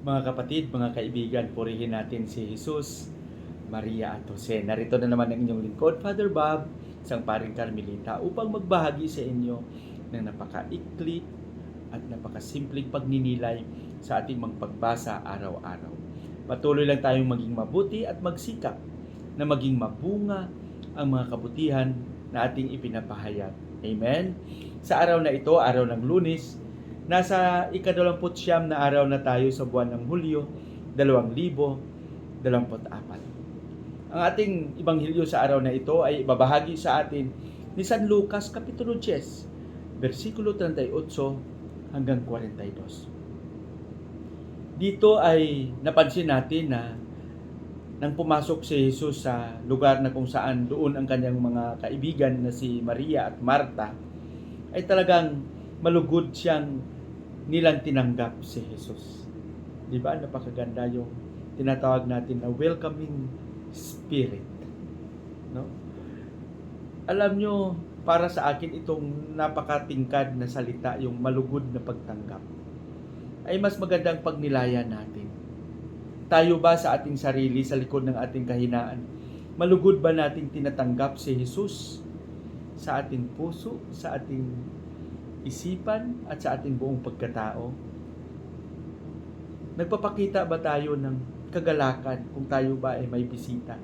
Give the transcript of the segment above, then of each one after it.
Mga kapatid, mga kaibigan, purihin natin si Jesus, Maria at Jose. Narito na naman ang inyong lingkod, Father Bob, isang paring Carmelita, upang magbahagi sa inyo ng napakaikli at napakasimpleng pagninilay sa ating mga pagbasa araw-araw. Patuloy lang tayong maging mabuti at magsikap na maging mabunga ang mga kabutihan na ating ipinapahayag. Amen? Sa araw na ito, araw ng lunes, Nasa ikadalamput siyam na araw na tayo sa buwan ng Hulyo, 2024. Ang ating ibanghilyo sa araw na ito ay ibabahagi sa atin ni San Lucas Kapitulo 10, versikulo 38 hanggang 42. Dito ay napansin natin na nang pumasok si Jesus sa lugar na kung saan doon ang kanyang mga kaibigan na si Maria at Marta, ay talagang malugod siyang nilang tinanggap si Jesus. Di ba? Napakaganda yung tinatawag natin na welcoming spirit. No? Alam nyo, para sa akin itong napakatingkad na salita, yung malugod na pagtanggap, ay mas magandang pagnilayan natin. Tayo ba sa ating sarili, sa likod ng ating kahinaan, malugod ba nating tinatanggap si Jesus sa ating puso, sa ating isipan at sa ating buong pagkatao? Nagpapakita ba tayo ng kagalakan kung tayo ba ay may bisita?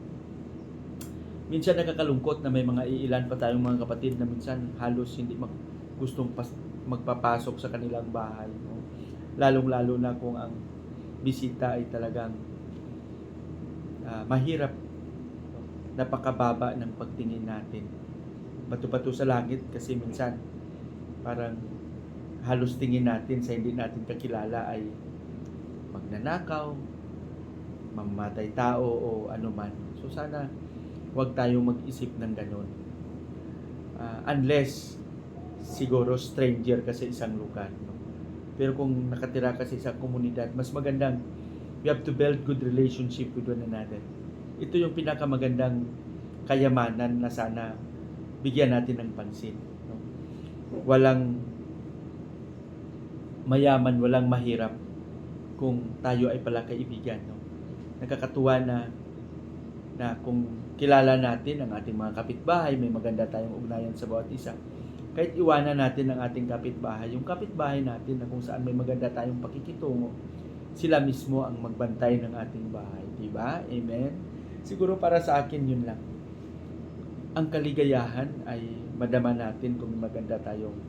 Minsan nakakalungkot na may mga iilan pa tayong mga kapatid na minsan halos hindi mag gustong pas, magpapasok sa kanilang bahay. No? Lalong-lalo na kung ang bisita ay talagang uh, mahirap napakababa ng pagtingin natin. Bato-bato sa langit kasi minsan parang halos tingin natin sa hindi natin kakilala ay magnanakaw, mamatay tao o anuman. So sana huwag tayong mag-isip ng ganun. Uh, unless siguro stranger ka sa isang lugar. No? Pero kung nakatira ka sa isang komunidad, mas magandang we have to build good relationship with one another. Ito yung pinakamagandang kayamanan na sana bigyan natin ng pansin. Walang mayaman, walang mahirap kung tayo ay pala kaibigan. No? Nakakatuwa na na kung kilala natin ang ating mga kapitbahay, may maganda tayong ugnayan sa bawat isa. Kahit iwanan natin ang ating kapitbahay, yung kapitbahay natin na kung saan may maganda tayong pakikitungo, sila mismo ang magbantay ng ating bahay. Di ba? Amen? Siguro para sa akin yun lang. Ang kaligayahan ay madama natin kung maganda tayong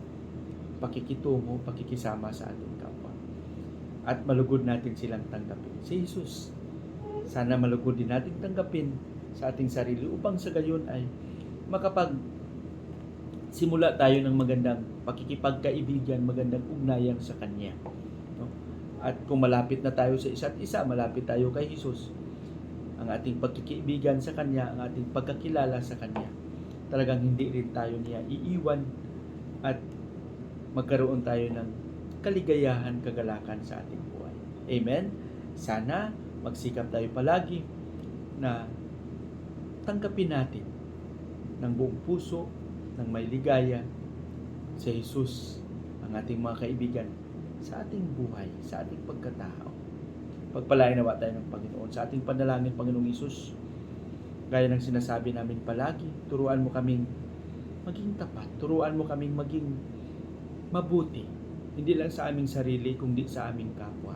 pakikitungo, pakikisama sa ating kapwa. At malugod natin silang tanggapin. Si Jesus, sana malugod din natin tanggapin sa ating sarili upang sa gayon ay makapag simula tayo ng magandang pakikipagkaibigan, magandang ugnayan sa Kanya. No? At kung malapit na tayo sa isa't isa, malapit tayo kay Jesus, ang ating pagkikibigan sa Kanya, ang ating pagkakilala sa Kanya, talagang hindi rin tayo niya iiwan at magkaroon tayo ng kaligayahan, kagalakan sa ating buhay. Amen? Sana magsikap tayo palagi na tanggapin natin ng buong puso, ng may ligaya si Jesus, ang ating mga kaibigan, sa ating buhay, sa ating pagkatao. Pagpalain nawa tayo ng Panginoon. Sa ating panalangin, Panginoong Isus. Gaya ng sinasabi namin palagi, turuan mo kaming maging tapat, turuan mo kaming maging mabuti, hindi lang sa aming sarili, kundi sa aming kapwa